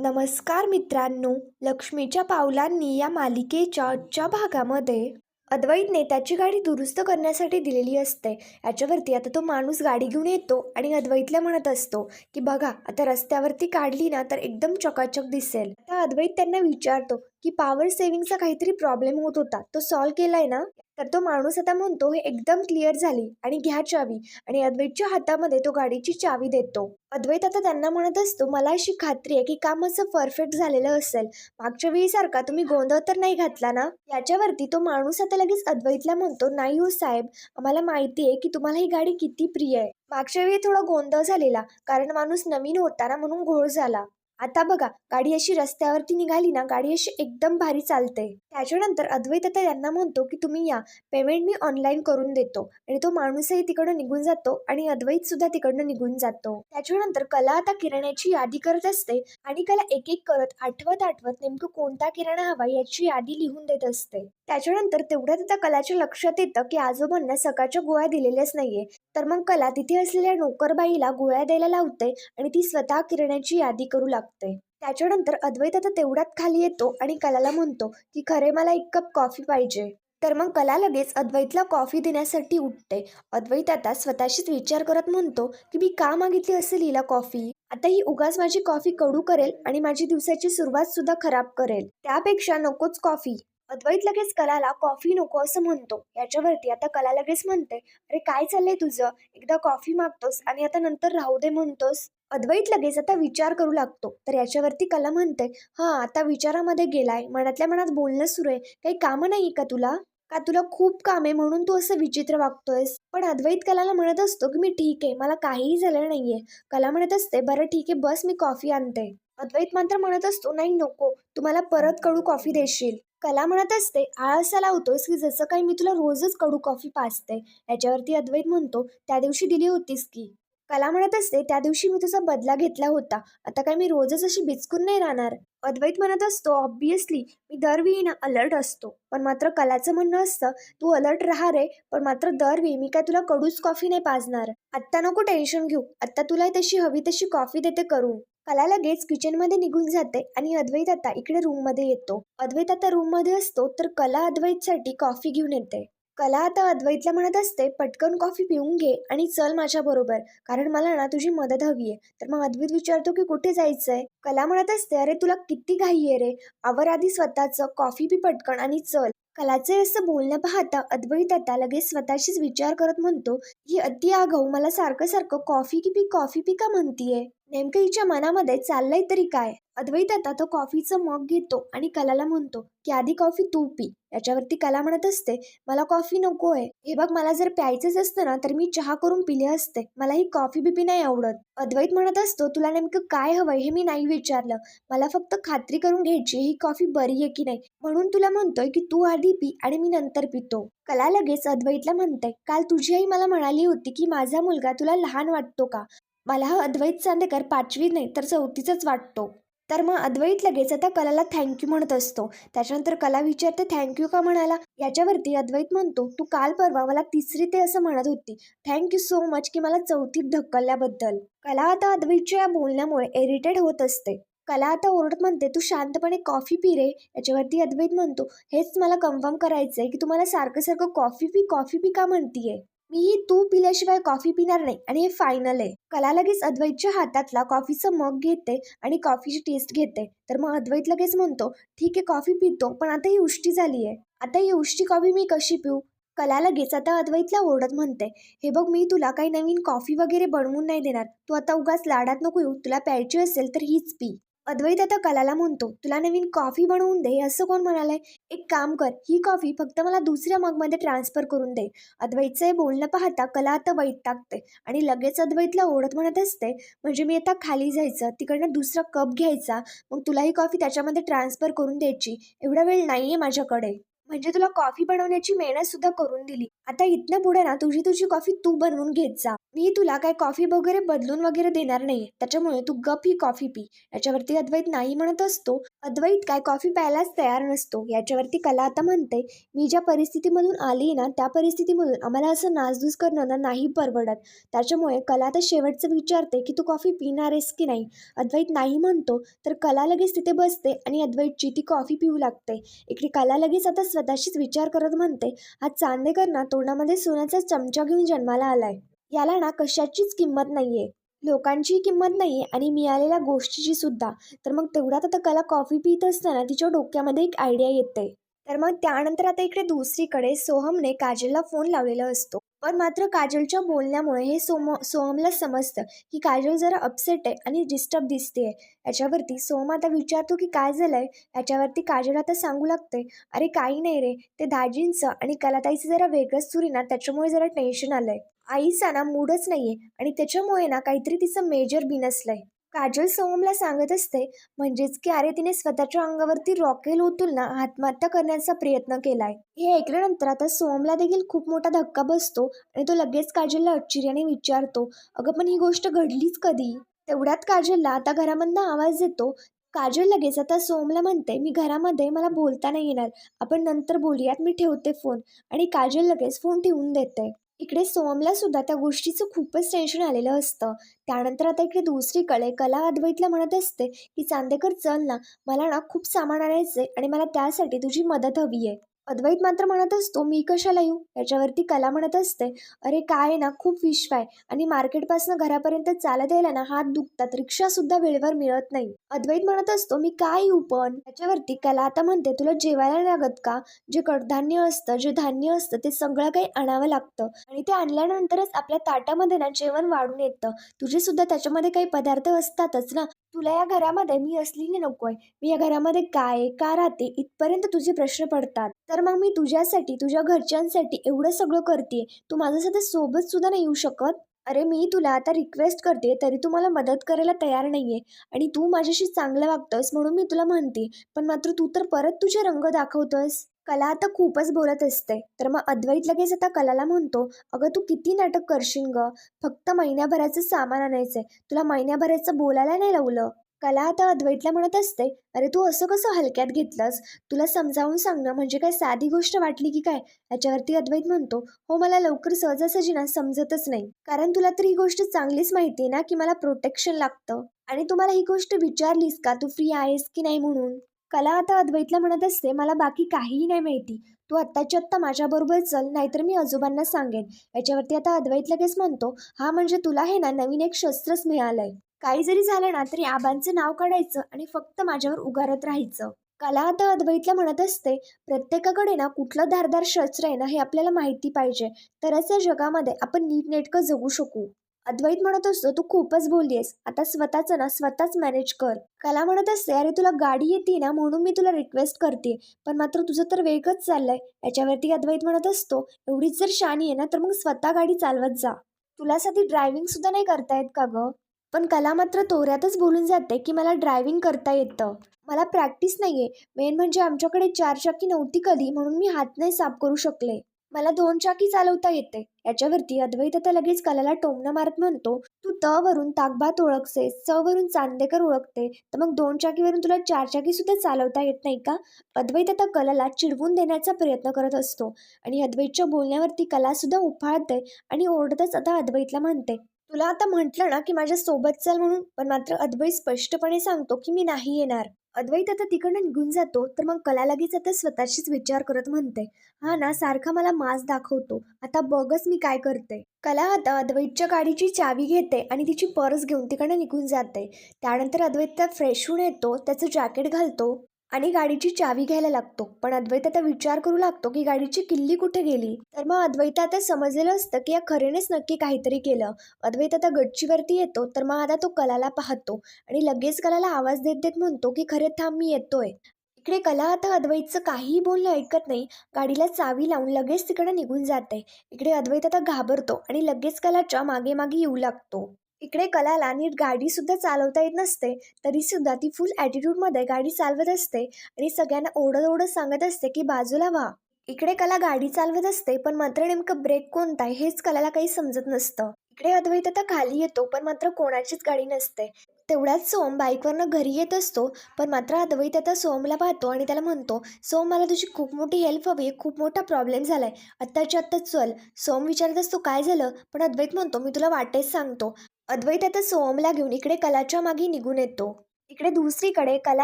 नमस्कार मित्रांनो लक्ष्मीच्या पावलांनी या मालिकेच्या आजच्या भागामध्ये अद्वैतने त्याची गाडी दुरुस्त करण्यासाठी दिलेली असते. याच्यावरती आता तो माणूस गाडी घेऊन येतो आणि अद्वैतला म्हणत असतो की बघा आता रस्त्यावरती काढली ना तर एकदम चकाचक दिसेल. आता अद्वैत त्यांना विचारतो की पॉवर सेव्हिंगचा काहीतरी प्रॉब्लेम होत होता. तो सॉल्व्ह केलाय ना तर तो माणूस आता म्हणतो हे एकदम क्लिअर झाली आणि घ्या चावी. आणि अद्वैतच्या हातामध्ये तो गाडीची चावी देतो. अद्वैत आता त्यांना म्हणत असतो मला अशी खात्री आहे की काम असं परफेक्ट झालेलं असेल. मागच्या वेळीसारखा तुम्ही गोंधळ तर नाही घातला ना? याच्यावरती तो माणूस आता लगेच अद्वैतला म्हणतो नाही हो साहेब आम्हाला माहिती आहे की तुम्हाला ही गाडी किती प्रिय आहे. मागच्या वेळी थोडा गोंधळ झालेला कारण माणूस नवीन होता ना म्हणून घोळ झाला. आता बघा गाडी अशी रस्त्यावरती निघाली ना गाडी अशी एकदम भारी चालते. त्याच्यानंतर अद्वैत आता त्यांना म्हणतो की तुम्ही या पेमेंट मी ऑनलाईन करून देतो. आणि तो माणूसही तिकडनं निघून जातो आणि अद्वैत सुद्धा तिकडनं निघून जातो. त्याच्यानंतर कला आता किराण्याची यादी करत असते आणि कला एक एक करत आठवत आठवत नेमकं कोणता किराणा हवा याची यादी लिहून देत असते. त्याच्यानंतर तेवढ्यात आता कलाच्या लक्षात येतं की आजोबांना सकाळच्या गोळ्या दिलेल्याच नाहीये. तर मग कला तिथे असलेल्या नोकरबाईला गोळ्या द्यायला लावते आणि ती स्वतः किरण्याची यादी करू लागते. त्याच्यानंतर अद्वैत आता तेवढ्यात खाली येतो आणि कलाला म्हणतो की खरे मला एक कप कॉफी पाहिजे. तर मग कला लगेच अद्वैतला कॉफी देण्यासाठी उठते. अद्वैत आता स्वतःशीच विचार करत म्हणतो की मी का मागितली असेल हिला कॉफी? आता ही उगाच माझी कॉफी कडू करेल आणि माझी दिवसाची सुरुवात सुद्धा खराब करेल. त्यापेक्षा नकोच कॉफी. अद्वैत लगेच कलाला कॉफी नको असं म्हणतो. याच्यावरती आता कला लगेच म्हणते अरे काय चाललंय तुझं? एकदा कॉफी मागतोस आणि आता नंतर राहू दे म्हणतोस. अद्वैत लगेच आता विचार करू लागतो. तर याच्यावरती कला म्हणते हा आता विचारामध्ये गेलाय. मनातल्या मनात बोलणं सुरू आहे. काही कामं नाही का तुला? का तुला खूप काम आहे म्हणून तू असं विचित्र वागतोयस? पण अद्वैत कलाला म्हणत असतो की मी ठीक आहे. मला काहीही झालं नाहीये. कला म्हणत असते बरं ठीक आहे. बस मी कॉफी आणते. अद्वैत मात्र म्हणत असतो नाही नको. तू मला परत कडू कॉफी देशील. कला म्हणत असते आळसा लावतोस की जसं काही मी तुला रोजच कडू कॉफी पाचते याच्यावरती अद्वैत म्हणतो त्या दिवशी दिली होतीस की. कला म्हणत असते त्या दिवशी मी तुझा बदला घेतला होता आता काय मी रोजच अशी बिचकून नाही राहणार? अद्वैत म्हणत असतो ऑब्विसली मी दरवेळी ना अलर्ट असतो पण मात्र कलाचं म्हणणं असतं तू अलर्ट राहा रे पण मात्र दरवेळी मी काय तुला कडूच कॉफी नाही पाजणार. आत्ता नको टेन्शन घेऊ आत्ता तुला तशी हवी तशी कॉफी देते करून. कला लगेच किचनमध्ये निघून जाते आणि अद्वैत आता इकडे रूममध्ये येतो. अद्वैत आता रूममध्ये असतो तर कला अद्वैतसाठी कॉफी घेऊन येते. कला आता अद्वैतला म्हणत असते पटकन कॉफी पिऊन घे आणि चल माझ्या बरोबर. कारण मला ना तुझी मदत हवी आहे. तर मग अद्वैत विचारतो की कुठे जायचंय? कला म्हणत असते अरे तुला किती घाई आहे रे. आवर आधी स्वतःचं कॉफी पी पटकन आणि चल. कलाचे असं बोलणं पाहता अद्वैत आता लगेच स्वतःशीच विचार करत म्हणतो ही अति आगाऊ मला सारखं सारखं कॉफी की पी कॉफी पी का म्हणतीये? नेमकं हिच्या मनामध्ये चाललंय तरी काय? अद्वैत आता तो कॉफीचं मग घेतो आणि कलाला म्हणतो की आधी कॉफी तू पी. याच्यावरती कला म्हणत असते मला कॉफी नको आहे हे बघ मला जर प्यायचंच असतं ना तर मी चहा करून पिले असते. मला ही कॉफी बिपी नाही आवडत. अद्वैत म्हणत असतो तुला नेमकं काय हवंय हे मी नाही विचारलं. मला फक्त खात्री करून घ्यायची ही कॉफी बरी आहे की नाही. म्हणून तुला म्हणतोय की तू आधी पी आणि मी नंतर पितो. कला लगेच अद्वैतला म्हणते काल तुझी आई मला म्हणाली होती की माझा मुलगा तुला लहान वाटतो का? मला हा अद्वैत चांदेकर पाचवी नाही तर चौथीचाच वाटतो. तर मग अद्वैत लगेच आता कलाला थँक्यू म्हणत असतो. त्याच्यानंतर कला विचारते थँक्यू का म्हणाला? याच्यावरती अद्वैत म्हणतो तू काल परवा मला तिसरी ते असं म्हणत होती. थँक्यू सो मच की मला चौथीत ढकलल्याबद्दल. कला आता अद्वैतच्या या बोलण्यामुळे इरिटेट होत असते. कला आता ओरडत म्हणते तू शांतपणे कॉफी पी रे. याच्यावरती अद्वैत म्हणतो हेच मला कन्फर्म करायचंय की तुम्हाला सारखं सारखं कॉफी पी कॉफी पी का म्हणतीये? मीही तू पिल्याशिवाय कॉफी पिणार नाही. आणि हे फायनल आहे. कला लगेच अद्वैतच्या हातातला कॉफीचं मग घेते आणि कॉफीची टेस्ट घेते. तर मग अद्वैत लगेच म्हणतो ठीक आहे कॉफी पितो पण आता ही उष्टी झाली आहे. आता ही उष्टी कॉफी मी कशी पिऊ? कला लगेच आता अद्वैतला ओरडत म्हणते हे बघ मी तुला काही नवीन कॉफी वगैरे बनवून नाही देणार. तू आता उगाच लाडात नको येऊ. तुला प्यायची असेल तर हीच पी. अद्वैत आता कलाला म्हणतो. तुला नवीन कॉफी बनवून दे. असं कोण म्हणालंय? एक काम कर. ही कॉफी फक्त मला दुसऱ्या मगमध्ये ट्रान्सफर करून दे. अद्वैतचं हे बोलणं पाहता कला आता वैत टाकते आणि लगेच अद्वैतला ओढत म्हणत असते म्हणजे मी आता खाली जायचं तिकडनं दुसरा कप घ्यायचा मग तुला ही कॉफी त्याच्यामध्ये ट्रान्सफर करून द्यायची. एवढा वेळ नाही आहे माझ्याकडे. म्हणजे तुला कॉफी बनवण्याची मेहनत सुद्धा करून दिली. आता इथनं पुढे ना तुझी तुझी कॉफी तू बनवून घेत जा. मी तुला काय कॉफी वगैरे बदलून वगैरे देणार नाही त्याच्यामुळे तू गप ही कॉफी पी. याच्यावरती अद्वैत नाही म्हणत असतो. अद्वैत काय कॉफी प्यायलाच तयार नसतो. याच्यावरती कला आता म्हणते मी ज्या परिस्थितीमधून आली ना त्या परिस्थितीमधून आम्हाला असं नासधूस करणं ना नाही परवडत. त्याच्यामुळे कला आता शेवटचं विचारते की तू कॉफी पिणार आहेस की नाही? अद्वैत नाही म्हणतो तर कला लगेच तिथे बसते आणि अद्वैतची ती कॉफी पिऊ लागते. इकडे कला लगेच आता स्वतःशीच विचार करत म्हणते हा चांदेकर ना तोंडामध्ये सोन्याचा चमचा घेऊन जन्माला आलाय. याला ना कशाचीच किंमत नाहीये. लोकांची किंमत नाही आणि मिळालेल्या गोष्टीची सुद्धा. तर मग तेवढ्यात आता कला कॉफी पित असताना तिच्या डोक्यामध्ये एक आयडिया येते तर मग त्यानंतर आता इकडे दुसरीकडे सोहमने काजलला फोन लावलेला असतो. पण मात्र काजलच्या बोलण्यामुळे हे सोम सोहमला समजतं की काजल जरा अपसेट आहे आणि डिस्टर्ब दिसते याच्यावरती सोहम आता विचारतो की काय झालंय? याच्यावरती काजल आता सांगू लागते अरे काही नाही रे ते दाजींचं आणि कलाताईचं जरा वेगळंच सुरी ना त्याच्यामुळे जरा टेन्शन आलंय. आईचा ना मूडच नाहीये आणि त्याच्यामुळे ना काहीतरी तिचं मेजर बिनसलंय काजल सोहमला सांगत असते म्हणजेच की अरे तिने स्वतःच्या अंगावरती रॉकेल ओतून ना आत्महत्या करण्याचा प्रयत्न केलाय. हे ऐकल्यानंतर आता सोहमला देखील खूप मोठा धक्का बसतो आणि तो लगेच काजलला आश्चर्याने विचारतो अगं पण ही गोष्ट घडलीच कधी? तेवढ्यात काजलला आता घरामधनं आवाज येतो. काजल लगेच आता सोमला म्हणते मी घरामध्ये मला बोलता नाही येणार. आपण नंतर बोलूयात. मी ठेवते फोन. आणि काजल लगेच फोन ठेवून देते. इकडे सोमला सुद्धा त्या गोष्टीचं खूपच टेन्शन आलेलं असतं. त्यानंतर आता इकडे दुसरीकडे कला अद्वैतला म्हणत असते की चांदेकर चल ना मला ना खूप सामान आणायचं आहे आणि मला त्यासाठी तुझी मदत हवी आहे. अद्वैत मात्र म्हणत असतो मी कशाला येऊ? याच्यावरती कला म्हणत असते. अरे काय आहे ना खूप विश्व आहे. आणि मार्केटपासून घरापर्यंत चालत यायला ना हात दुखतात. रिक्षा सुद्धा वेळेवर मिळत नाही. अद्वैत म्हणत असतो मी काय येऊ पण? याच्यावरती कला आता म्हणते तुला जेवायला लागत का? जे कडधान्य असतं जे धान्य असतं ते सगळं काही आणावं लागतं. आणि ते आणल्यानंतरच आपल्या ताटामध्ये ना जेवण वाढून येतं. तुझे सुद्धा त्याच्यामध्ये काही पदार्थ असतातच ना. तुला या घरामध्ये मी असलेली नकोय. मी या घरामध्ये काय का राहते इथपर्यंत तुझे प्रश्न पडतात. तर मग मी तुझ्यासाठी तुझ्या घरच्यांसाठी एवढं सगळं करते तू माझ्यासाठी सोबत सुद्धा नाही येऊ शकत. अरे मी तुला आता रिक्वेस्ट करते तरी तू मला मदत करायला तयार नाही आहे आणि तू माझ्याशी चांगलं वागतोस म्हणून मी तुला म्हणते. पण मात्र तू तर परत तुझे रंग दाखवतोस. कला आता खूपच बोलत असते. तर मग अद्वैत लगेच आता कलाला म्हणतो अगं तू किती नाटक करशील ग? फक्त महिन्याभराचं सामान आणायचंय. तुला महिन्याभराचं बोलायला नाही लावलं. कला आता अद्वैतला म्हणत असते अरे तू असं कसं हलक्यात घेतलंस? तुला समजावून सांगणं म्हणजे काय साधी गोष्ट वाटली की काय? याच्यावरती अद्वैत म्हणतो हो मला लवकर सहजासहजी ना समजतच नाही. कारण तुला तर ही गोष्ट चांगलीच माहिती आहे ना की मला प्रोटेक्शन लागतं. आणि तू मला ही गोष्ट विचारलीस का? तू फ्री आहेस की नाही म्हणून? कला आता अद्वैतला म्हणत असते मला बाकी काहीही नाही माहिती. तू आत्ताच्या आत्ता माझ्याबरोबर चल नाहीतर मी आजोबांना सांगेन. याच्यावरती आता अद्वैत लगेच म्हणतो हा म्हणजे तुला हे ना नवीन एक शस्त्रच मिळालंय. काही जरी झालं ना तरी आबांचं नाव काढायचं आणि फक्त माझ्यावर उगारत राहायचं. कला आता अद्वैतला म्हणत असते प्रत्येकाकडे ना कुठलं धारदार शस्त्र आहे ना हे आपल्याला माहिती पाहिजे. तरच या जगामध्ये आपण नीटनेटकं जगू शकू. अद्वैत म्हणत असतो तू खूपच बोललीस आता स्वतःचं ना स्वतःच मॅनेज कर. कला म्हणत असते अरे तुला गाडी येते ना म्हणून मी तुला रिक्वेस्ट करते. पण मात्र तुझं तर वेगच चाललंय. याच्यावरती अद्वैत म्हणत असतो एवढीच जर शानी आहे ना तर मग स्वतः गाडी चालवत जा. तुला साधी ड्रायव्हिंग सुद्धा नाही करता येत का गं? पण कला मात्र तोऱ्यातच बोलून जाते की मला ड्रायव्हिंग करता येतं. मला प्रॅक्टिस नाही आहे मेन म्हणजे आमच्याकडे चार चाकी नव्हती कधी म्हणून मी हात नाही साफ करू शकले. मला दोन चाकी चालवता येते. याच्यावरती अद्वैत आता लगेच कलाला टोमणं मारत म्हणतो तू त वरून ताकभात ओळखतेस च वरून चांदेकर ओळखते तर मग दोन चाकीवरून तुला चार चाकी सुद्धा चालवता येत नाही का? अद्वैत आता कलाला चिडवून देण्याचा प्रयत्न करत असतो आणि अद्वैतच्या बोलण्यावरती कला सुद्धा उफाळते आणि ओरडतच आता अद्वैतला म्हणते तुला आता म्हटलं ना की माझ्या सोबत चल म्हणून पण मात्र अद्वैत स्पष्टपणे सांगतो की मी नाही येणार. अद्वैत आता तिकडनं निघून जातो तर मग कला लगेच आता स्वतःशीच विचार करत म्हणते. हा ना सारखा मला मास दाखवतो. आता बघच मी काय करते. कला आता अद्वैतच्या गाडीची चावी घेते आणि तिची पर्स घेऊन तिकडनं निघून जाते. त्यानंतर अद्वैत फ्रेश होऊन येतो त्याचं जॅकेट घालतो. आणि गाडीची चावी घ्यायला लागतो. पण अद्वैत आता विचार करू लागतो की गाडीची किल्ली कुठे गेली? तर मग अद्वैत आता समजलेलं असतं की या खरेनेच नक्की काहीतरी केलं. अद्वैत आता गच्चीवरती येतो तर मग आता तो कलाला पाहतो आणि लगेच कलाला आवाज देत देत म्हणतो की खरे थांब मी येतोय. इकडे कला आता अद्वैतचं काहीही बोलणं ऐकत नाही. गाडीला चावी लावून लगेच तिकडे निघून जाते. इकडे अद्वैत आता घाबरतो आणि लगेच कलाच्या मागे मागे येऊ लागतो. इकडे कलाला नीट गाडी सुद्धा चालवता येत नसते तरी सुद्धा ती फुल ॲटिट्यूडमध्ये गाडी चालवत असते आणि सगळ्यांना ओढत ओढत सांगत असते की बाजूला व्हा. इकडे कला गाडी चालवत असते पण मात्र नेमकं ब्रेक कोणता आहे हेच कलाला काही समजत नसतं. इकडे अद्वैत आता खाली येतो पण मात्र कोणाचीच गाडी नसते. तेवढ्याच सोम बाईकवरनं घरी येत असतो पण मात्र अद्वैत आता सोमला पाहतो आणि त्याला म्हणतो सोम मला तुझी खूप मोठी हेल्प हवी आहे खूप मोठा प्रॉब्लेम झाला आहे आत्ताच्या आत्ताच चल. सोम विचारत असतो काय झालं? पण अद्वैत म्हणतो मी तुला वाटेच सांगतो. अद्वैत आता सोमला घेऊन इकडे कलाच्या मागे निघून येतो. इकडे दुसरीकडे कला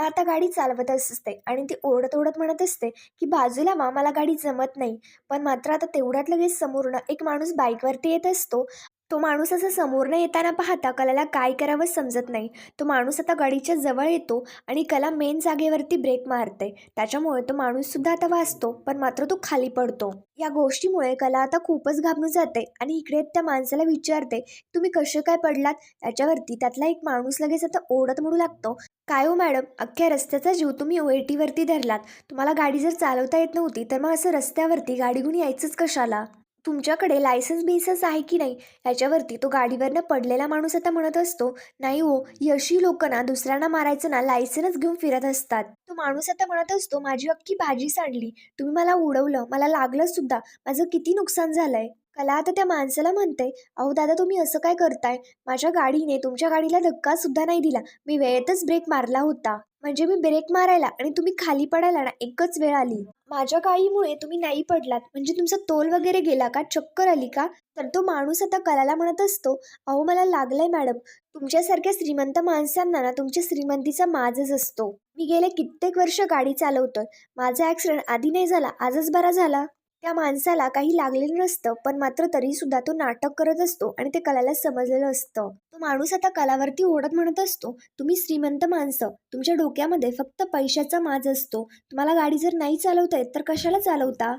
आता गाडी चालवत असते आणि ती ओढत ओढत म्हणत असते की बाजूला वा मला गाडी जमत नाही. पण मात्र आता तेवढ्यात लगेच समोरनं एक माणूस बाईकवरती येत असतो. तो माणूस असं समोरनं येताना पाहता कलाला काय करावं समजत नाही. तो माणूस आता गाडीच्या जवळ येतो आणि कला मेन जागेवरती ब्रेक मारते. त्याच्यामुळे तो माणूससुद्धा आता वाचतो पण मात्र तो खाली पडतो. या गोष्टीमुळे कला आता खूपच घाबरून जाते आणि इकडे त्या माणसाला विचारते तुम्ही कसे काय पडलात? याच्यावरती त्यातला एक माणूस लगेच आता ओढत म्हणू लागतो काय हो मॅडम अख्ख्या रस्त्याचा जीव तुम्ही ओएटीवरती धरलात. तुम्हाला गाडी जर चालवता येत नव्हती तर मग असं रस्त्यावरती गाडी घेऊन यायचंच कशाला? तुमच्याकडे लायसन्स बेसन्स आहे की नाही? याच्यावरती तो गाडीवरनं पडलेला माणूस आता म्हणत असतो नाही हो ही अशी लोक ना दुसऱ्यांना मारायचं ना लायसन्स घेऊन फिरत असतात. तो माणूस आता म्हणत असतो माझी अख्खी भाजी सांडली तुम्ही मला उडवलं मला लागलं सुद्धा माझं किती नुकसान झालंय? कला आता त्या माणसाला म्हणते अहो दादा तुम्ही असं काय करताय? माझ्या गाडीने तुमच्या गाडीला धक्का सुद्धा नाही दिला. मी वेळेतच ब्रेक मारला होता. म्हणजे मी ब्रेक मारायला आणि तुम्ही खाली पडायला ना एकच वेळ आली. माझ्या गाडीमुळे तुम्ही नाही पडलात. म्हणजे तुमचा तोल वगैरे गेला का? चक्कर आली का? तर तो माणूस आता कलाला म्हणत असतो अहो मला लागलंय मॅडम तुमच्यासारख्या श्रीमंत माणसांना ना तुमच्या श्रीमंतीचा माजच असतो. मी गेले कित्येक वर्ष गाडी चालवतोय. माझा ॲक्सिडेंट आधी नाही झाला आजच बरा झाला. त्या माणसाला काही लागलेलं नसतं पण मात्र तरी सुद्धा तो नाटक करत असतो आणि ते कलाला समजलेलं असतं. तो माणूस आता कलावरती ओढत म्हणत असतो तुम्ही श्रीमंत माणसं. तुमच्या डोक्यामध्ये फक्त पैशाचा माज असतो. तुम्हाला गाडी जर नाही चालवता येत तर कशाला चालवता?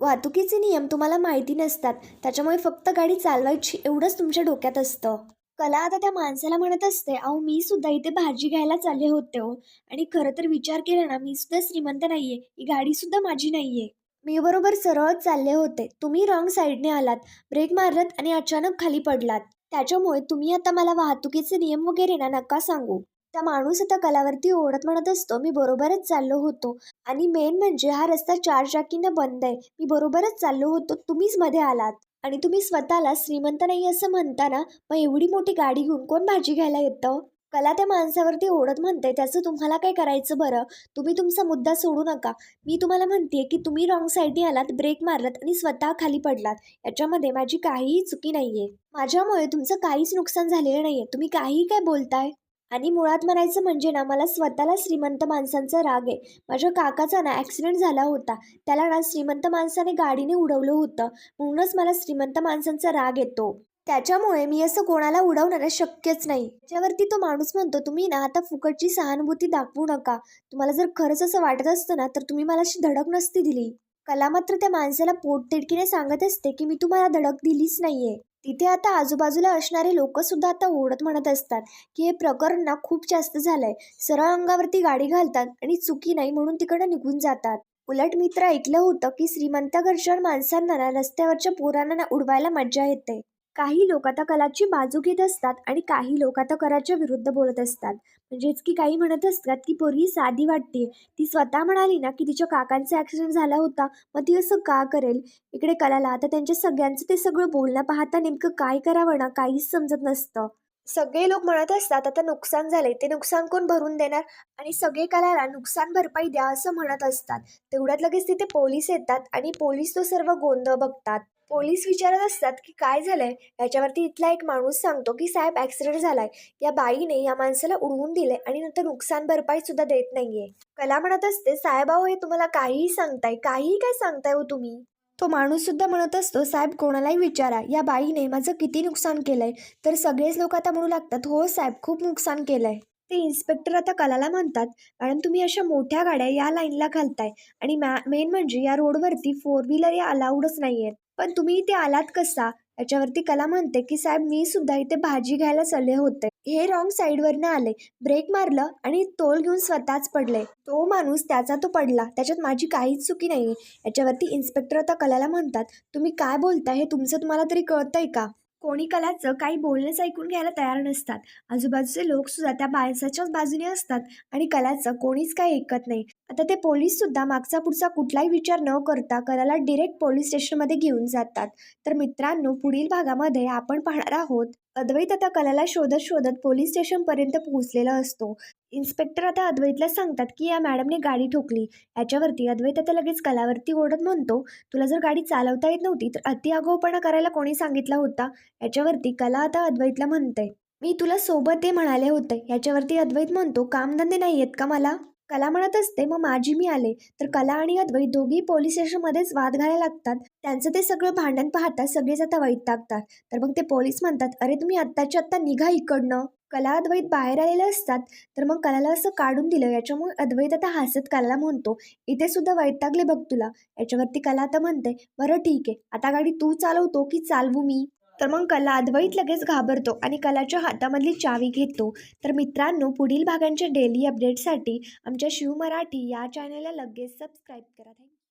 वाहतुकीचे नियम तुम्हाला माहिती नसतात. त्याच्यामुळे फक्त गाडी चालवायची एवढंच तुमच्या डोक्यात असतं. कला आता त्या माणसाला म्हणत असते अहो मी सुद्धा इथे भाजी घ्यायला चालले होते हो. आणि खरं तर विचार केला ना मी सुद्धा श्रीमंत नाहीये. ही गाडी सुद्धा माझी नाहीये. मी बरोबर सरळ चालले होते. तुम्ही रॉंग साईडने आलात ब्रेक मारत आणि अचानक खाली पडलात. त्याच्यामुळे तुम्ही आता मला वाहतुकीचे नियम वगैरे ना नका सांगू. त्या माणूस आता कलावरती ओढत म्हणत असतो मी बरोबरच चाललो होतो. आणि मेन म्हणजे हा रस्ता चार चाकीनं बंद आहे. मी बरोबरच चाललो होतो तुम्हीच मध्ये आलात. आणि तुम्ही स्वतःला श्रीमंत नाही असं म्हणताना मग एवढी मोठी गाडी घेऊन कोण भाजी घ्यायला येतं? कला त्या माणसावरती ओढत म्हणते त्याचं तुम्हाला काय करायचं बरं? तुम्ही तुमचा मुद्दा सोडू नका. मी तुम्हाला म्हणते की तुम्ही रॉंग साईडने आलात ब्रेक मारलात आणि स्वतः खाली पडलात. याच्यामध्ये माझी काहीही चुकी नाही आहे माझ्यामुळे तुमचं काहीच नुकसान झालेलं नाही आहे तुम्ही काहीही काय बोलताय? आणि मुळात म्हणायचं म्हणजे ना मला स्वतःला श्रीमंत माणसांचा राग आहे. माझ्या काकाचा ना ॲक्सिडेंट झाला होता. त्याला ना श्रीमंत माणसाने गाडीने उडवलं होतं. म्हणूनच मला श्रीमंत माणसांचा राग येतो. त्याच्यामुळे मी असं कोणाला उडवणार शक्यच नाही. त्याच्यावरती तो माणूस म्हणतो तुम्ही ना आता फुकटची सहानुभूती दाखवू नका. तुम्हाला जर खरंच असं वाटत असतं ना तर तुम्ही मला अशी धडक नसती दिली. कला मात्र त्या माणसाला पोटतिडकीने सांगत असते की मी तुम्हाला धडक दिलीच नाहीये. तिथे आता आजूबाजूला असणारे लोक सुद्धा आता ओढत म्हणत असतात की हे प्रकरण ना खूप जास्त झालंय. सरळ अंगावरती गाडी घालतात आणि चुकी नाही म्हणून तिकडं निघून जातात. उलट मित्र ऐकलं होतं की श्रीमंत घरच्या माणसांना ना रस्त्यावरच्या पोरांना ना उडवायला मज्जा येते. काही लोक आता कलाची बाजू घेत असतात आणि काही लोक आता कराच्या विरुद्ध बोलत असतात. म्हणजेच की काही म्हणत असतात की पोरगी साधी वाटते ती स्वतः म्हणाली ना की तिच्या काकांचा ॲक्सिडेंट झाला होता मग ती असं का करेल? इकडे कलाला आता त्यांच्या सगळ्यांचं ते सगळं बोलणं पाहता नेमकं काय करावं ना काहीच समजत नसतं. सगळे लोक म्हणत असतात आता नुकसान झाले ते नुकसान कोण भरून देणार? आणि सगळे कलाला नुकसान भरपाई द्या असं म्हणत असतात. तेवढ्यात लगेच तिथे पोलीस येतात आणि पोलीस तो सर्व गोंधळ बघतात. पोलीस विचारत असतात की काय झालंय? याच्यावरती इथला एक माणूस सांगतो की साहेब ॲक्सिडेंट झालाय. या बाईने या माणसाला उडवून दिले आणि नंतर नुकसान भरपाई सुद्धा देत नाहीये. कला म्हणत असते साहेब हे तुम्हाला काहीही सांगताय. काहीही काय सांगताय हो तुम्ही? तो माणूस सुद्धा म्हणत असतो साहेब कोणालाही विचारा. या बाईने माझं किती नुकसान केलंय? तर सगळेच लोक आता म्हणू लागतात हो साहेब खूप नुकसान केलंय. ते इन्स्पेक्टर आता कलाला म्हणतात मॅडम तुम्ही अशा मोठ्या गाड्या या लाईनला घालताय आणि मॅ मेन म्हणजे या रोडवरती फोर व्हीलर या अलाउडच नाही आहेत पण तुम्ही इथे आलात कसा? याच्यावरती कला म्हणते की साहेब मी सुद्धा इथे भाजी घ्यायला चालले होते. हे रॉंग साईडवरनं आले. ब्रेक मारलं आणि तोल घेऊन स्वतःच पडले. तो माणूस त्याचा तो पडला. त्याच्यात माझी काहीच चुकी नाही याच्यावरती इन्स्पेक्टर आता कलाला म्हणतात तुम्ही काय बोलता हे तुमचं तुम्हाला तरी कळतंय का? कोणी कलाचं काही बोलणंच ऐकून घ्यायला तयार नसतात. आजूबाजूचे लोक सुद्धा त्या माणसाच्याच बाजूने असतात आणि कलाचं कोणीच काही ऐकत नाही. आता ते पोलीस सुद्धा मागचा पुढचा कुठलाही विचार न करता कलाला डिरेक्ट पोलीस स्टेशनमध्ये घेऊन जातात. तर मित्रांनो पुढील भागामध्ये आपण पाहणार आहोत अद्वैत आता कलाला शोधत शोधत पोलीस स्टेशनपर्यंत पोहोचलेला असतो. इन्स्पेक्टर आता अद्वैतला सांगतात की या मॅडमने गाडी ठोकली. याच्यावरती अद्वैत आता लगेच कलावरती ओढत म्हणतो तुला जर गाडी चालवता येत नव्हती तर अति आगाऊपणा करायला कोणी सांगितला होता? याच्यावरती कला आता अद्वैतला म्हणते. मी तुला सोबत ते म्हणाले होते. याच्यावरती अद्वैत म्हणतो कामधंदे नाही आहेत का मला? कला म्हणत असते मग माझी मी आले. तर कला आणि अद्वैत दोघी पोलीस स्टेशनमध्येच वाद घालायला लागतात. त्यांचं ते सगळं भांडण पाहता सगळेच आता वैतागतात तर मग ते पोलीस म्हणतात अरे तुम्ही आत्ताच्या आत्ता निघा इकडनं. कला अद्वैत बाहेर आलेले असतात. तर मग कलाला असं काढून दिलं. याच्यामुळे अद्वैत आता हसत कलाला म्हणतो इथे सुद्धा वैतागले बघ तुला. याच्यावरती कला आता म्हणते बरं ठीक आहे. आता गाडी तू चालवतो की चालवू मी? तर मग कला अद्वैत लगेच घाबरतो आणि कलाच्या हातामधली चावी घेतो. तर मित्रांनो पुढील भागांच्या डेली अपडेटसाठी आमच्या शिव मराठी या चॅनलला लगेच सबस्क्राईब करा. थँक्यू